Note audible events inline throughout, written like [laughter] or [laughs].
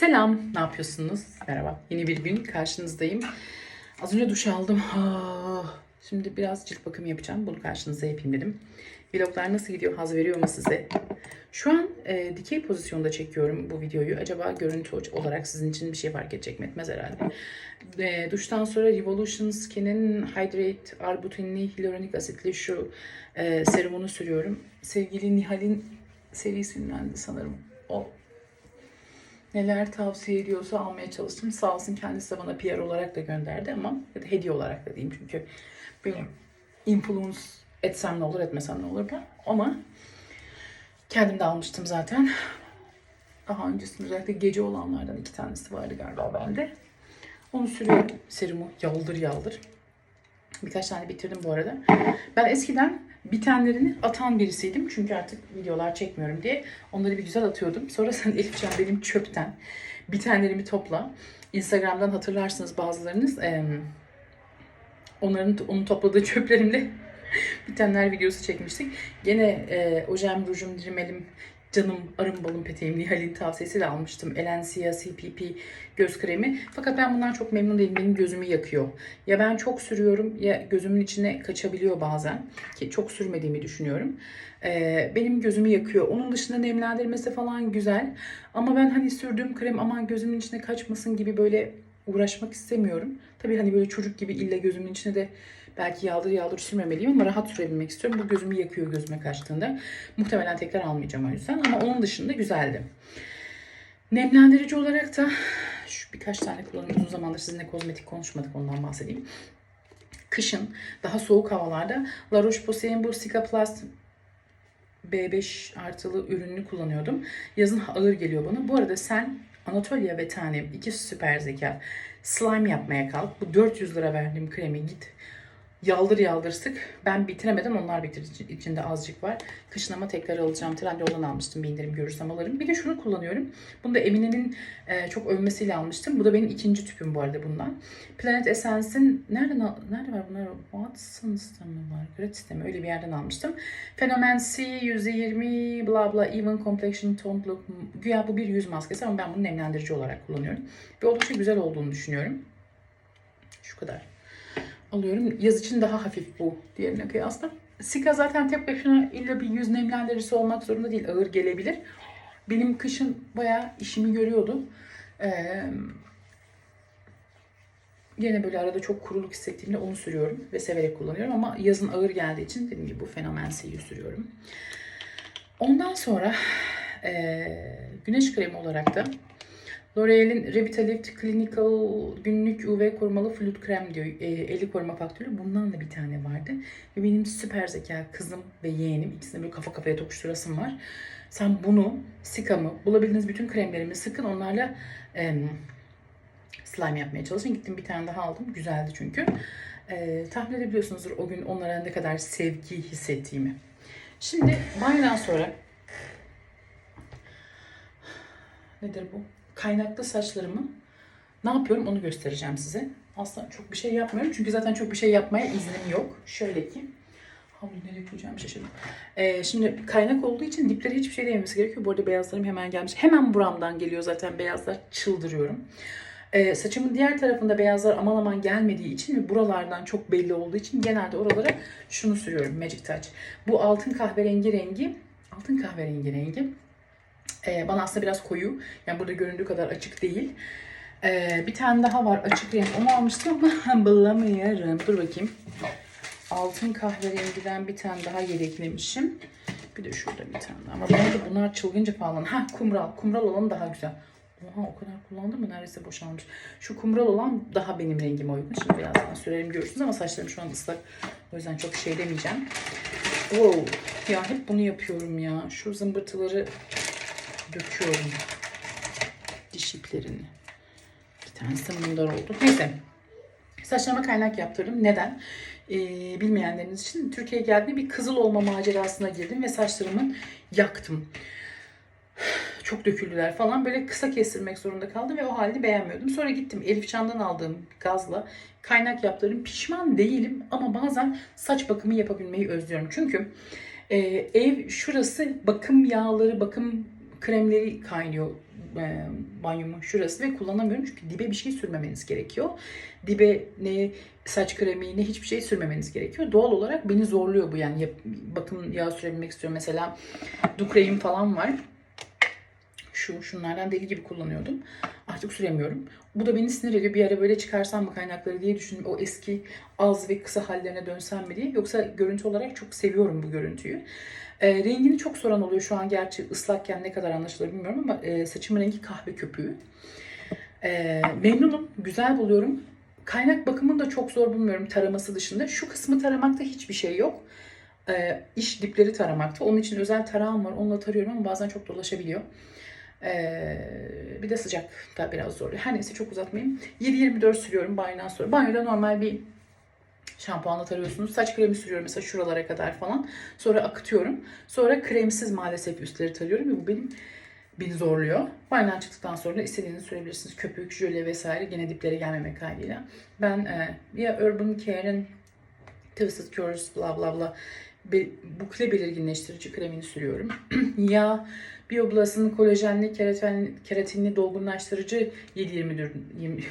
Selam, ne yapıyorsunuz? Merhaba, yeni bir gün karşınızdayım. Az önce duş aldım. Ah, Şimdi biraz cilt bakımı yapacağım. Bunu karşınıza yapayım dedim. Vloglar nasıl gidiyor? Haz veriyor mu size? Şu an e, dikey pozisyonda çekiyorum bu videoyu. Acaba görüntü olarak sizin için bir şey fark edecek mi? Etmez herhalde. E, duştan sonra Revolution Skin'in Hydrate Arbutinli Hyaluronik Asitli şu e, serumunu sürüyorum. Sevgili Nihal'in serisinden de sanırım. O neler tavsiye ediyorsa almaya çalıştım. Sağ olsun kendisi de bana PR olarak da gönderdi ama ya da hediye olarak da diyeyim çünkü benim influence etsem ne olur etmesem ne olur ben ama kendim de almıştım zaten. Daha öncesinde özellikle gece olanlardan iki tanesi vardı galiba bende. Onu sürüyorum. Serumu yaldır yaldır. Birkaç tane bitirdim bu arada. Ben eskiden bitenlerini atan birisiydim. Çünkü artık videolar çekmiyorum diye. Onları bir güzel atıyordum. Sonra sen Elifcan benim çöpten bitenlerimi topla. Instagram'dan hatırlarsınız bazılarınız. onların onun topladığı çöplerimle [laughs] bitenler videosu çekmiştik. Gene e, ojem, rujum, rimelim, canım, arım, balım peteğim Nihal'in tavsiyesiyle almıştım. Elencia CPP göz kremi. Fakat ben bundan çok memnun değilim. Benim gözümü yakıyor. Ya ben çok sürüyorum ya gözümün içine kaçabiliyor bazen. Ki çok sürmediğimi düşünüyorum. Ee, benim gözümü yakıyor. Onun dışında nemlendirmesi falan güzel. Ama ben hani sürdüğüm krem aman gözümün içine kaçmasın gibi böyle uğraşmak istemiyorum. Tabii hani böyle çocuk gibi illa gözümün içine de belki yaldır yaldır sürmemeliyim ama rahat sürebilmek istiyorum. Bu gözümü yakıyor gözüme kaçtığında. Muhtemelen tekrar almayacağım o yüzden ama onun dışında güzeldi. Nemlendirici olarak da şu birkaç tane kullanıyorum. Uzun zamandır sizinle kozmetik konuşmadık ondan bahsedeyim. Kışın daha soğuk havalarda La Roche-Posay'in bu Cicaplast B5 artılı ürününü kullanıyordum. Yazın ağır geliyor bana. Bu arada sen Anatolia ve Tanem iki süper zeka slime yapmaya kalk. Bu 400 lira verdiğim kremi git. Yaldır yaldır sık. Ben bitiremeden onlar bitirdi. İçi- İçinde azıcık var. Kışın ama tekrar alacağım. Trendyol'dan almıştım. Bir indirim görürsem alırım. Bir de şunu kullanıyorum. Bunu da Emine'nin e, çok övmesiyle almıştım. Bu da benim ikinci tüpüm bu arada bundan. Planet Essence'in nereden al- nerede var bunlar? Watson's'ta mı var? Gratis'te mi? Öyle bir yerden almıştım. Fenomen C %20 bla bla even complexion tone look. Güya bu bir yüz maskesi ama ben bunu nemlendirici olarak kullanıyorum. Ve oldukça güzel olduğunu düşünüyorum. Şu kadar alıyorum. Yaz için daha hafif bu diğerine kıyasla. Sika zaten tek başına illa bir yüz nemlendiricisi olmak zorunda değil. Ağır gelebilir. Benim kışın bayağı işimi görüyordu. Ee, Yine böyle arada çok kuruluk hissettiğimde onu sürüyorum ve severek kullanıyorum ama yazın ağır geldiği için dediğim gibi bu Fenomen C'yi sürüyorum. Ondan sonra eee, güneş kremi olarak da L'Oreal'in Revitalift Clinical günlük UV korumalı flüt krem diyor. E, 50 koruma faktörlü. Bundan da bir tane vardı. Ve benim süper zeka kızım ve yeğenim ikisine böyle kafa kafaya tokuşturasım var. Sen bunu, Sika'mı, bulabildiğiniz bütün kremlerimi sıkın. Onlarla em, slime yapmaya çalışın. Gittim bir tane daha aldım. Güzeldi çünkü. E, tahmin edebiliyorsunuzdur o gün onlara ne kadar sevgi hissettiğimi. Şimdi banyodan sonra nedir bu? Kaynaklı saçlarımı ne yapıyorum onu göstereceğim size. Aslında çok bir şey yapmıyorum çünkü zaten çok bir şey yapmaya iznim yok. Şöyle ki havluyu nereye koyacağım şaşırdım. Ee, şimdi kaynak olduğu için dipleri hiçbir şey değmemesi gerekiyor. Bu arada beyazlarım hemen gelmiş. Hemen buramdan geliyor zaten beyazlar. Çıldırıyorum. Ee, saçımın diğer tarafında beyazlar aman aman gelmediği için ve buralardan çok belli olduğu için genelde oralara şunu sürüyorum Magic Touch. Bu altın kahverengi rengi, altın kahverengi rengi ee, bana aslında biraz koyu. Yani burada göründüğü kadar açık değil. Ee, bir tane daha var açık renk. Onu almıştım ama [laughs] bulamıyorum. Dur bakayım. Altın kahverengiden bir tane daha yedeklemişim. Bir de şurada bir tane daha. Ama bence bunlar çılgınca pahalı. Ha kumral. Kumral olan daha güzel. Oha o kadar kullandım mı? Neredeyse boşalmış. Şu kumral olan daha benim rengime uygun. Şimdi birazdan sürerim görürsünüz ama saçlarım şu an ıslak. O yüzden çok şey demeyeceğim. Wow. Ya hep bunu yapıyorum ya. Şu zımbırtıları döküyorum. Diş iplerini. Bir tanesi bunlar oldu. Neyse. Saçlarıma kaynak yaptırdım. Neden? Ee, bilmeyenleriniz için Türkiye'ye geldiğimde bir kızıl olma macerasına girdim ve saçlarımı yaktım. Çok döküldüler falan. Böyle kısa kestirmek zorunda kaldım ve o halini beğenmiyordum. Sonra gittim Elif Can'dan aldığım gazla kaynak yaptırdım. Pişman değilim ama bazen saç bakımı yapabilmeyi özlüyorum. Çünkü e, ev şurası bakım yağları, bakım kremleri kaynıyor. e, banyomun şurası ve kullanamıyorum çünkü dibe bir şey sürmemeniz gerekiyor. Dibe ne saç kremi ne hiçbir şey sürmemeniz gerekiyor. Doğal olarak beni zorluyor bu yani Yap- bakım yağı sürebilmek istiyorum. Mesela Ducray'im falan var. Şu şunlardan deli gibi kullanıyordum. Artık süremiyorum. Bu da beni sinir ediyor. Bir ara böyle çıkarsam mı kaynakları diye düşündüm. O eski az ve kısa hallerine dönsem mi diye. Yoksa görüntü olarak çok seviyorum bu görüntüyü. E, rengini çok soran oluyor şu an gerçi ıslakken ne kadar anlaşılır bilmiyorum ama e, saçımın rengi kahve köpüğü. E, memnunum, güzel buluyorum. Kaynak bakımını da çok zor bulmuyorum taraması dışında. Şu kısmı taramakta hiçbir şey yok. E, iş dipleri taramakta. Onun için özel tarağım var. Onunla tarıyorum ama bazen çok dolaşabiliyor. E, bir de sıcak da biraz zor. Her neyse çok uzatmayayım. 7-24 sürüyorum banyodan sonra. Banyoda normal bir şampuanla tarıyorsunuz. Saç kremi sürüyorum mesela şuralara kadar falan. Sonra akıtıyorum. Sonra kremsiz maalesef üstleri tarıyorum ve bu benim beni zorluyor. Banyodan çıktıktan sonra istediğinizi sürebilirsiniz. Köpük, jöle vesaire gene diplere gelmemek kaydıyla. Ben e, ya Urban Care'in Twisted Cures bla bla bla be, bukle belirginleştirici kremini sürüyorum. [clears throat] ya Bioblas'ın kolajenli keratin, keratinli dolgunlaştırıcı 724 20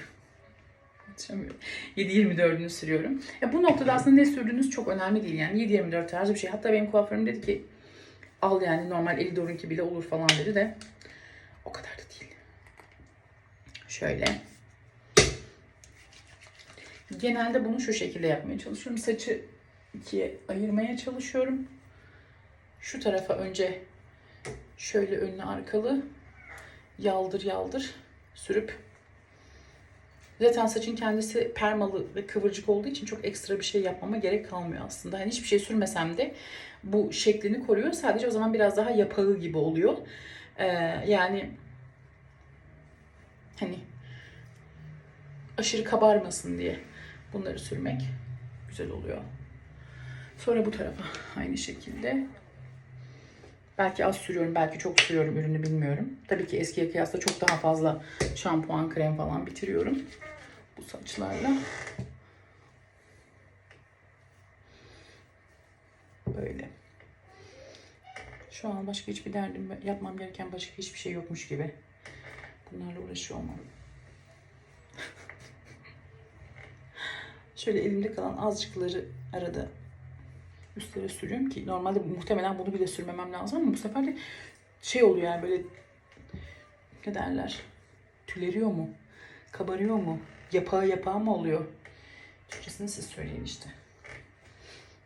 Konuşamıyorum. 7-24'ünü sürüyorum. Ya bu noktada aslında ne sürdüğünüz çok önemli değil. Yani 7-24 tarzı bir şey. Hatta benim kuaförüm dedi ki al yani normal Elidor'unki bile olur falan dedi de o kadar da değil. Şöyle. Genelde bunu şu şekilde yapmaya çalışıyorum. Saçı ikiye ayırmaya çalışıyorum. Şu tarafa önce şöyle önlü arkalı yaldır yaldır sürüp Zaten saçın kendisi permalı ve kıvırcık olduğu için çok ekstra bir şey yapmama gerek kalmıyor aslında. Hani hiçbir şey sürmesem de bu şeklini koruyor. Sadece o zaman biraz daha yapağı gibi oluyor. Ee, yani hani aşırı kabarmasın diye bunları sürmek güzel oluyor. Sonra bu tarafa aynı şekilde. Belki az sürüyorum, belki çok sürüyorum ürünü bilmiyorum. Tabii ki eskiye kıyasla çok daha fazla şampuan, krem falan bitiriyorum bu saçlarla. Böyle. Şu an başka hiçbir derdim, yapmam gereken başka hiçbir şey yokmuş gibi. Bunlarla uğraşıyor olmam. Şöyle elimde kalan azıcıkları arada üstlere sürüyorum ki normalde muhtemelen bunu bile sürmemem lazım ama bu sefer de şey oluyor yani böyle ne derler tüleriyor mu kabarıyor mu yapağı yapağı mı oluyor? Türkçesini siz söyleyin işte.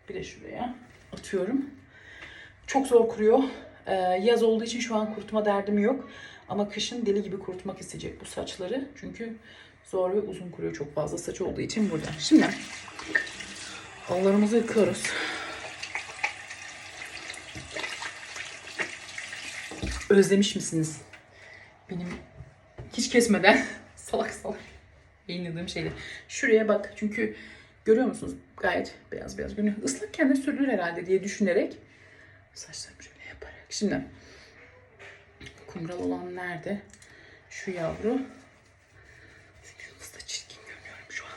Bir de şuraya atıyorum. Çok zor kuruyor. Ee, yaz olduğu için şu an kurutma derdim yok. Ama kışın deli gibi kurutmak isteyecek bu saçları. Çünkü zor ve uzun kuruyor. Çok fazla saç olduğu için burada. Şimdi Kollarımızı yıkıyoruz. Özlemiş misiniz? Benim hiç kesmeden [laughs] salak salak yayınladığım şeyler. Şuraya bak çünkü görüyor musunuz? Gayet beyaz beyaz görünüyor. Islakken de sürülür herhalde diye düşünerek saçlarımı şöyle yaparak. Şimdi kumral olan nerede? Şu yavru. Nasıl da çirkin görünüyorum şu an.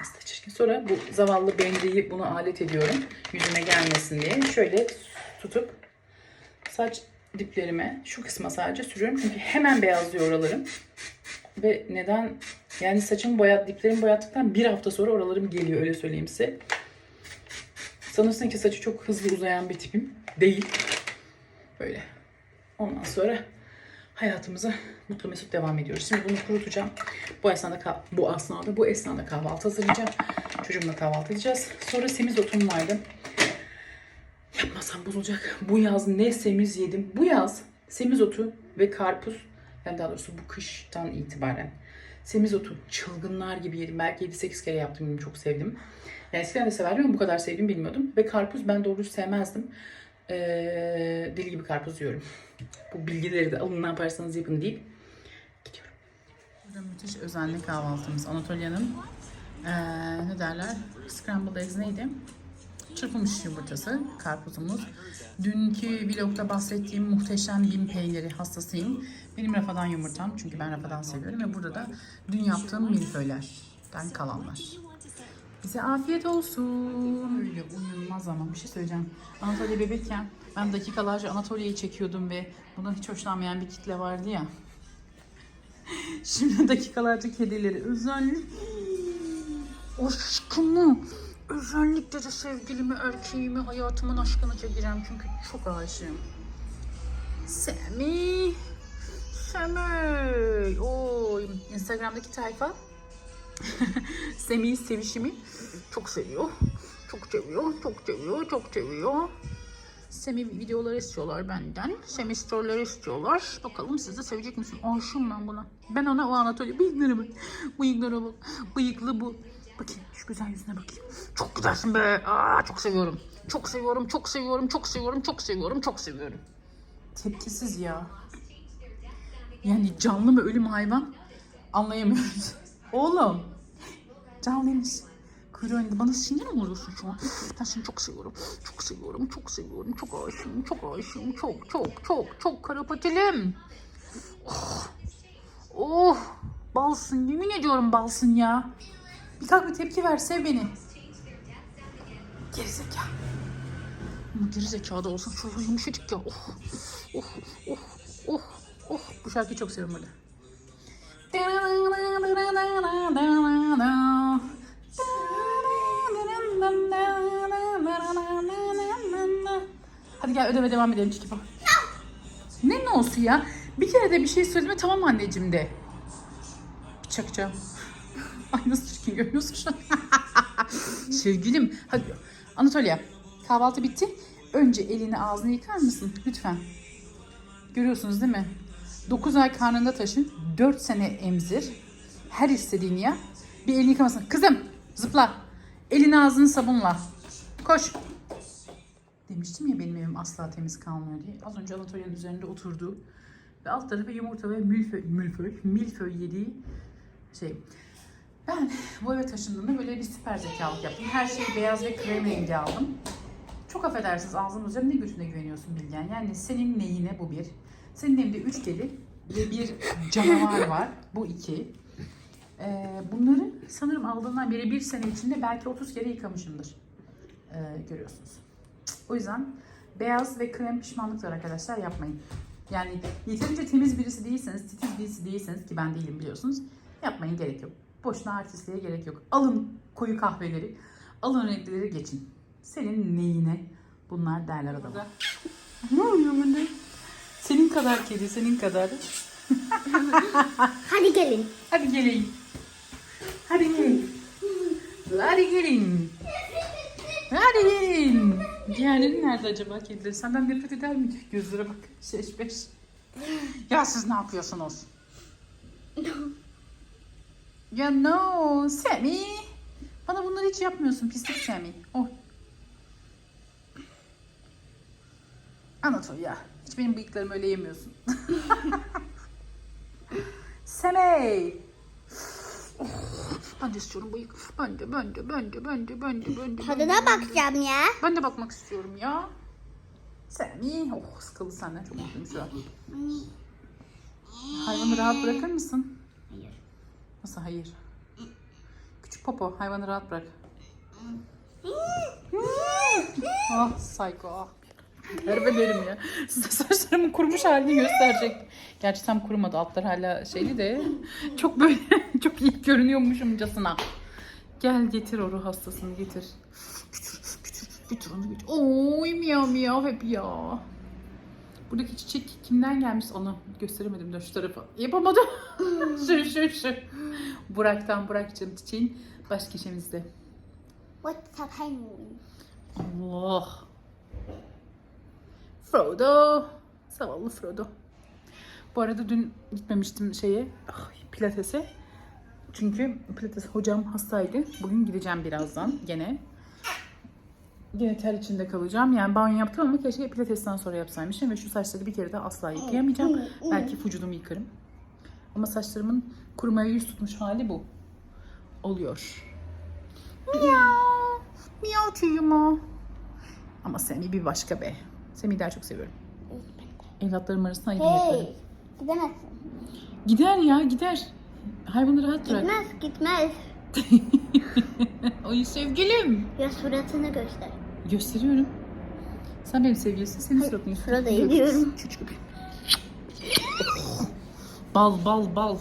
Nasıl da çirkin. Sonra bu zavallı bendeyi buna alet ediyorum. Yüzüme gelmesin diye. Şöyle tutup saç diplerime şu kısma sadece sürüyorum. Çünkü hemen beyazlıyor oralarım. Ve neden yani saçımı boyat, diplerimi boyattıktan bir hafta sonra oralarım geliyor öyle söyleyeyim size. Sanırsın ki saçı çok hızlı uzayan bir tipim. Değil. Böyle. Ondan sonra hayatımıza mutlu mesut devam ediyoruz. Şimdi bunu kurutacağım. Bu esnada bu esnada bu esnada kahvaltı hazırlayacağım. Çocuğumla kahvaltı edeceğiz. Sonra semizotum vardı. Yapmasam bozulacak. Bu yaz ne semiz yedim. Bu yaz semizotu ve karpuz yani daha doğrusu bu kıştan itibaren semizotu çılgınlar gibi yedim. Belki 7-8 kere yaptım. Benim çok sevdim. Yani eskiden de severdim ama bu kadar sevdiğimi bilmiyordum. Ve karpuz ben doğrusu sevmezdim. Ee, deli gibi karpuz yiyorum. [laughs] Bu bilgileri de alın ne yaparsanız yapın deyip gidiyorum. Burada müthiş özenli kahvaltımız. Anatolia'nın ee, ne derler? Scrambled eggs neydi? Çırpılmış yumurtası, karpuzumuz. Dünkü vlogda bahsettiğim muhteşem bin peyniri hastasıyım. Benim rafadan yumurtam çünkü ben rafadan seviyorum ve burada da dün yaptığım milföylerden kalanlar. Bize afiyet olsun. Öyle uyunmaz ama bir şey söyleyeceğim. Anatolia bebekken ben dakikalarca Anatolia'yı çekiyordum ve bundan hiç hoşlanmayan bir kitle vardı ya. [laughs] Şimdi dakikalarca kedileri özellikle aşkımı özellikle de sevgilimi, erkeğimi, hayatımın aşkını çekeceğim çünkü çok aşığım. Semi. Semi. Oy. Instagram'daki tayfa [laughs] Semih'i sevişimi çok seviyor. Çok seviyor, çok seviyor, çok seviyor. Semi videoları istiyorlar benden. Semi storyleri istiyorlar. Bakalım siz de sevecek misiniz? Aşığım ben buna. Ben ona o Anatolia bıyıklara bak. Bıyıklara bak. Bıyıklı bu. Bakayım şu güzel yüzüne bakayım. Çok güzelsin be. Aa, çok seviyorum. Çok seviyorum, çok seviyorum, çok seviyorum, çok seviyorum, çok seviyorum. Tepkisiz ya. Yani canlı mı ölü mü hayvan anlayamıyoruz. [laughs] Oğlum. Canlıymış. Kuyruğu önünde bana sinir mi oluyorsun şu an? Ben seni çok seviyorum. Çok seviyorum, çok seviyorum. Çok aşığım, çok aşığım. Çok, çok, çok, çok karapatilim. Oh. oh. Balsın, yemin ediyorum balsın ya. Bir kalk bir tepki ver, sev beni. Gerizekalı. Ama gerizekalı da olsun şöyle yumuşacık ya. Oh, oh, oh, oh, oh. Bu şarkıyı çok seviyorum böyle. Hadi gel ödeme devam edelim Çikipa. Ne ne olsun ya? Bir kere de bir şey söyleme tamam anneciğim de. Bir çakacağım. [laughs] Ay nasıl çirkin görünüyorsun şu an. [laughs] Sevgilim. Hadi Anatolia kahvaltı bitti. Önce elini ağzını yıkar mısın? Lütfen. Görüyorsunuz değil mi? 9 ay karnında taşın. 4 sene emzir. Her istediğini yap. Bir elini yıkamasın. Kızım zıpla. Elini ağzını sabunla. Koş. Demiştim ya benim evim asla temiz kalmıyor diye. Az önce Anatolia'nın üzerinde oturduğu ve alt tarafı yumurta ve milföy, milföy, milföy yediği şey. Ben bu eve taşındığımda böyle bir süper zekalık yaptım. Her şeyi beyaz ve krem rengi aldım. Çok affedersiniz ağzının üzerine ne götüne güveniyorsun Bilgen. Yani senin neyine bu bir. Senin evinde üç kedi ve bir canavar var. Bu iki. Ee, bunları sanırım aldığından beri bir sene içinde belki 30 kere yıkamışımdır. Ee, görüyorsunuz. O yüzden beyaz ve krem pişmanlıktır arkadaşlar yapmayın. Yani yeterince temiz birisi değilseniz, titiz birisi değilseniz ki ben değilim biliyorsunuz. Yapmayın gerek yok. Boşuna artistliğe gerek yok. Alın koyu kahveleri, alın renkleri geçin. Senin neyine bunlar derler adama. ne oluyor bunda? Senin kadar kedi, senin kadar. Hadi gelin. Hadi gelin. Hadi gelin. Hadi gelin. Hadi gelin. Diğerleri nerede acaba kedileri? Senden nefret eder mi? Gözlere bak. Şeş beş. Ya siz ne yapıyorsunuz? [laughs] ya no. Semi. Bana bunları hiç yapmıyorsun. Pislik Semi. Oh. Anlatıyor ya. Hiç benim bıyıklarımı öyle yemiyorsun. [laughs] Semi. Ben de istiyorum bıyık. Ben de, ben de, ben de, ben de, ben de, ben de. ben de, Tadına ben de. bakacağım ya. Ben de bakmak istiyorum ya. Semi. Oh sıkıldı senden. Çok mutluyum şu an. Hayvanı rahat bırakır mısın? Nasıl hayır? Küçük popo hayvanı rahat bırak. ah psycho. Herbelerim ya. Size saçlarımın kurumuş halini gösterecek. Gerçi tam kurumadı. Altlar hala şeyli de. Çok böyle [laughs] çok iyi görünüyormuşumcasına. Gel getir o ruh hastasını getir. Götür, götür, götür onu götür. Oy miyav miyav hep ya. Buradaki çiçek kimden gelmiş onu gösteremedim de şu tarafa. Yapamadım. [laughs] şu şu şu. Burak'tan Burak'cığım çiçeğin baş köşemizde. What's up penguin? Allah. Frodo. Zavallı Frodo. Bu arada dün gitmemiştim şeye, pilatese. Çünkü pilates hocam hastaydı. Bugün gideceğim birazdan gene. Gene ter içinde kalacağım. Yani banyo yaptım ama keşke pilatesten sonra yapsaymışım. Ve şu saçları bir kere daha asla yıkayamayacağım. Belki vücudumu yıkarım. Ama saçlarımın kurumaya yüz tutmuş hali bu. Oluyor. Miyav. Miyav tüyüma. Ama Semih bir başka be. Semih'i daha çok seviyorum. Evlatlarım arasında ayrım yaparım. Hey. Gidemezsin. Gider ya gider. Hayvanı rahat bırak. Gitmez gitmez. [laughs] Ay sevgilim. Ya suratını göster. Gösteriyorum. Sen benim sevgilisin. Senin suratını göster. Şurada yediyorum. Çocuk gibi. Bal bal bal.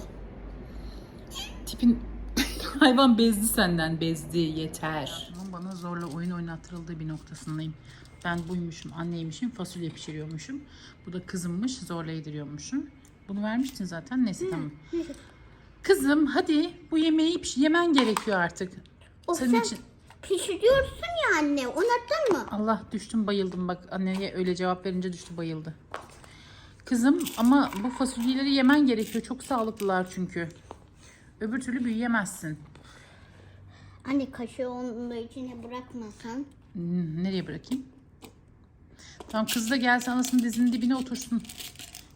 Tipin [laughs] hayvan bezdi senden bezdi yeter. Bana zorla oyun oynattırıldığı bir noktasındayım. Ben buymuşum, anneymişim, fasulye pişiriyormuşum. Bu da kızımmış, zorla yediriyormuşum. Bunu vermiştin zaten. Neyse tamam. Kızım hadi bu yemeği piş- yemen gerekiyor artık. O Senin sen için pişiriyorsun ya anne. Unuttun mu? Allah düştüm bayıldım bak anneye öyle cevap verince düştü bayıldı. Kızım ama bu fasulyeleri yemen gerekiyor. Çok sağlıklılar çünkü. Öbür türlü büyüyemezsin. Anne kaşığı onun da içine bırakmasan. Hmm, nereye bırakayım? Tamam kız da gelse anasının dizinin dibine otursun.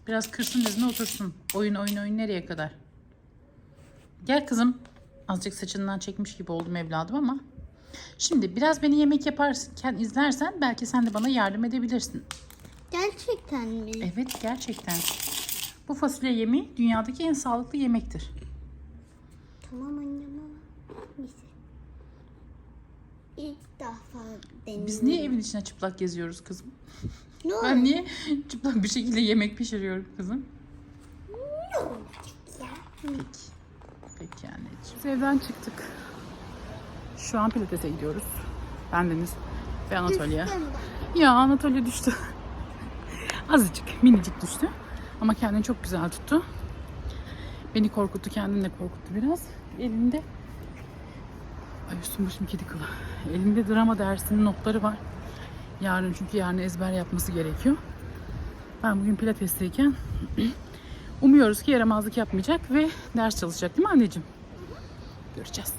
Biraz kırsın dizine otursun. Oyun oyun oyun nereye kadar? Gel kızım. Azıcık saçından çekmiş gibi oldum evladım ama. Şimdi biraz beni yemek yaparken izlersen belki sen de bana yardım edebilirsin. Gerçekten mi? Evet gerçekten. Bu fasulye yemeği dünyadaki en sağlıklı yemektir. Tamam annem ama. Neyse. İlk defa deniyorum. Biz niye evin içine çıplak geziyoruz kızım? Ne oldu? Ben niye çıplak bir şekilde yemek pişiriyorum kızım? Ne olacak ya? Peki. Peki anneciğim. Biz evden çıktık. Şu an pilatese gidiyoruz. Ben Deniz ve Anatolia. Ya Anatolia düştü. [laughs] Azıcık, minicik düştü. Ama kendini çok güzel tuttu. Beni korkuttu, kendini de korkuttu biraz. Elinde Ay üstüm başım kedi kılı. Elinde drama dersinin notları var. Yarın çünkü yarın ezber yapması gerekiyor. Ben bugün pilatesteyken [clears throat] umuyoruz ki yaramazlık yapmayacak ve ders çalışacak değil mi anneciğim? Göreceğiz.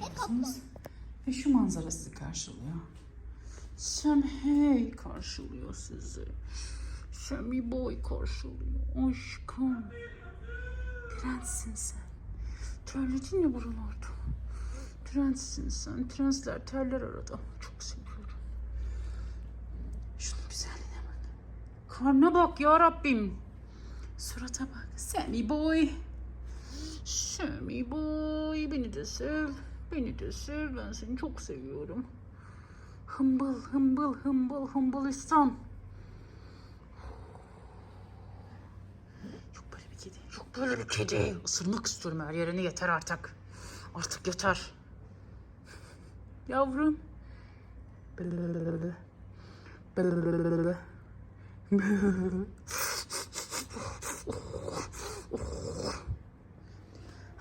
Ve şu manzara sizi karşılıyor. Semhey karşılıyor sizi. Semi boy karşılıyor. Aşkım. Prenssin sen. Terledin ya buralarda. Prenssin sen. Prensler terler arada. Çok seviyorum. Şunun güzelliğine bak. Karnına bak ya Rabbim. Surata bak. Semi boy. Semi boy. Beni de sev. Beni de sev. Ben seni çok seviyorum. Hımbıl hımbıl hımbıl hımbulistan. Çok böyle bir kedi. Çok böyle bir kedi. Isırmak istiyorum her yerini yeter artık. Artık yeter. Yavrum.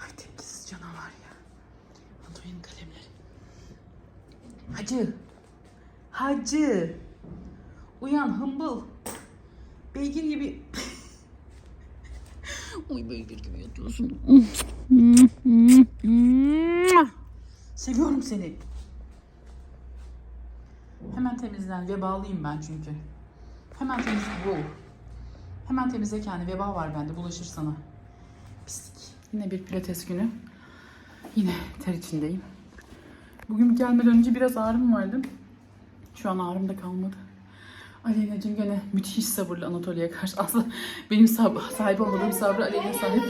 Ay tepkisiz canavar ya. Antoy'un kalemleri. Hacı. Hacı. Uyan hımbıl. Beygir gibi. [laughs] Uy beygir gibi yatıyorsun. Seviyorum seni. Hemen temizlen. Vebalıyım ben çünkü. Hemen temizle. Wow. Hemen temizle kendi. Veba var bende. Bulaşır sana. Pislik. Yine bir pilates günü. Yine ter içindeyim. Bugün gelmeden önce biraz ağrım vardı. Şu an ağrım da kalmadı. Aleyna'cığım gene müthiş sabırlı Anatolia'ya karşı. Aslında benim sab- sahip olmadığım sabrı Aleyna sahip.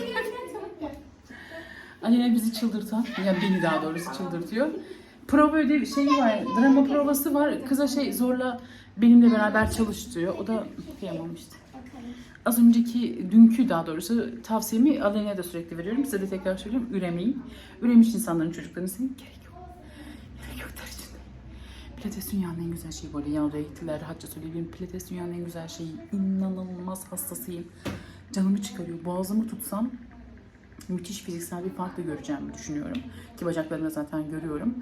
Aleyna bizi çıldırtan, yani beni daha doğrusu çıldırtıyor. Prova ödevi şeyi var, drama provası var. Kıza şey zorla benimle beraber çalış diyor. O da kıyamam işte. Az önceki, dünkü daha doğrusu tavsiyemi Aleyna'ya da sürekli veriyorum. Size de tekrar söylüyorum, üremeyin. Üremiş insanların çocuklarını sevin. Gerek yok. Gerek yok der içinde. Pilates dünyanın en güzel şeyi. Yani oraya gittiler, rahatça söyleyebilirim. Pilates dünyanın en güzel şeyi. İnanılmaz hastasıyım. Canımı çıkarıyor. Boğazımı tutsam müthiş fiziksel bir fark da göreceğimi düşünüyorum. Ki bacaklarımda zaten görüyorum.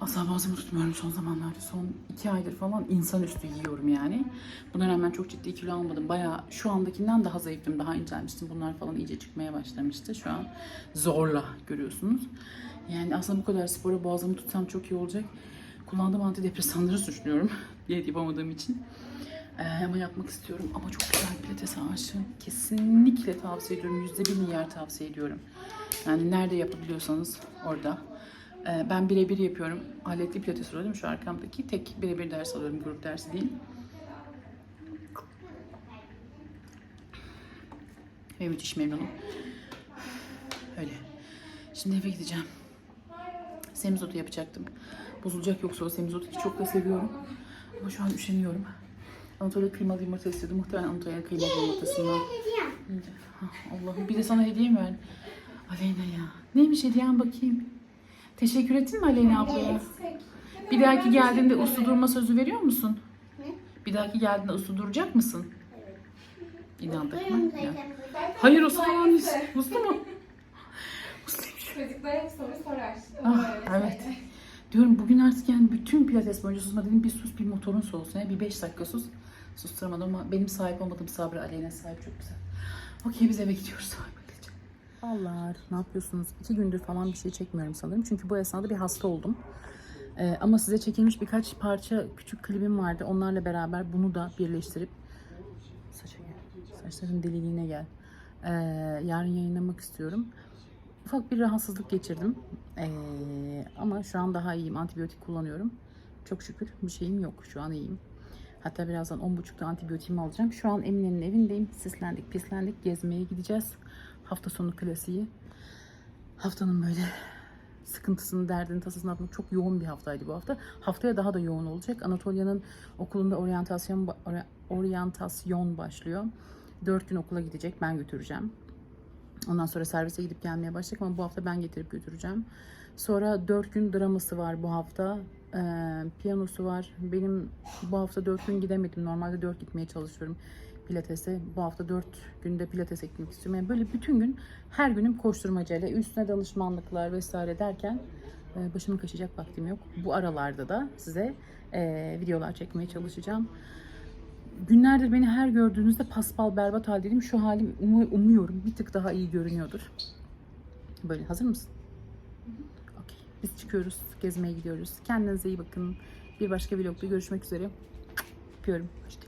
Asla boğazımı tutmuyorum son zamanlarda. Son iki aydır falan insanüstü yiyorum yani. Buna rağmen çok ciddi kilo almadım. Bayağı şu andakinden daha zayıftım, daha incelmiştim. Bunlar falan iyice çıkmaya başlamıştı. Şu an zorla görüyorsunuz. Yani aslında bu kadar spora boğazımı tutsam çok iyi olacak. Kullandığım antidepresanları suçluyorum. [laughs] Diyet yapamadığım için. Ee, ama yapmak istiyorum. Ama çok güzel pilates aşığım. Kesinlikle tavsiye ediyorum. Yüzde bir milyar tavsiye ediyorum. Yani nerede yapabiliyorsanız orada. Ee, ben birebir yapıyorum. Aletli pilates alıyorum. Şu arkamdaki tek birebir ders alıyorum. Grup dersi değil. Ve müthiş memnunum. Öyle. Şimdi eve gideceğim. Semizotu yapacaktım. Bozulacak yoksa o semizotu çok da seviyorum. Ama şu an üşeniyorum. Anatolia kıymalı yumurta istedi. Muhtemelen Anatolia kıymalı yumurtasından. Ah, Allah'ım bir de sana hediye mi verdin? Aleyna ya. Neymiş hediyen bakayım. Teşekkür ettin mi Aleyna ablaya? Bir dahaki geldiğinde uslu durma sözü veriyor musun? Ne? Bir dahaki geldiğinde uslu duracak mısın? İnandık mı? Ya. Hayır o zaman uslu mu? Usluymuş. Çocuklar hep soru sorar. Ah, evet. Diyorum bugün artık yani bütün pilates boyunca susma dedim bir sus bir motorun ya. Bir beş dakika sus. Susturamadım ama benim sahip olmadığım sabrı Aleyna sahip çok güzel. Okey biz eve gidiyoruz. [laughs] Allah ne yapıyorsunuz? İki gündür falan bir şey çekmiyorum sanırım. Çünkü bu esnada bir hasta oldum. Ee, ama size çekilmiş birkaç parça küçük klibim vardı. Onlarla beraber bunu da birleştirip saça gel. Saçların deliliğine gel. Ee, yarın yayınlamak istiyorum. Ufak bir rahatsızlık geçirdim. Ee, ama şu an daha iyiyim. Antibiyotik kullanıyorum. Çok şükür bir şeyim yok. Şu an iyiyim. Hatta birazdan 10.30'da antibiyotiğimi alacağım. Şu an Emine'nin evindeyim. Sislendik, pislendik. Gezmeye gideceğiz. Hafta sonu klasiği. Haftanın böyle sıkıntısını, derdini, tasasını atmak çok yoğun bir haftaydı bu hafta. Haftaya daha da yoğun olacak. Anatolia'nın okulunda oryantasyon oryantasyon başlıyor. Dört gün okula gidecek. Ben götüreceğim. Ondan sonra servise gidip gelmeye başlayacak ama bu hafta ben getirip götüreceğim. Sonra dört gün draması var bu hafta. Ee, piyanosu var. Benim bu hafta dört gün gidemedim. Normalde dört gitmeye çalışıyorum pilatese. Bu hafta dört günde pilatese gitmek istiyorum. Yani böyle bütün gün her günüm koşturmacayla üstüne danışmanlıklar vesaire derken e, başımı kaşıyacak vaktim yok. Bu aralarda da size e, videolar çekmeye çalışacağım. Günlerdir beni her gördüğünüzde paspal berbat haldeydim. Şu halim umu- umuyorum bir tık daha iyi görünüyordur. Böyle hazır mısın? Okey. Biz çıkıyoruz. Gezmeye gidiyoruz. Kendinize iyi bakın. Bir başka vlogda görüşmek üzere. Öpüyorum. Hoşçakalın.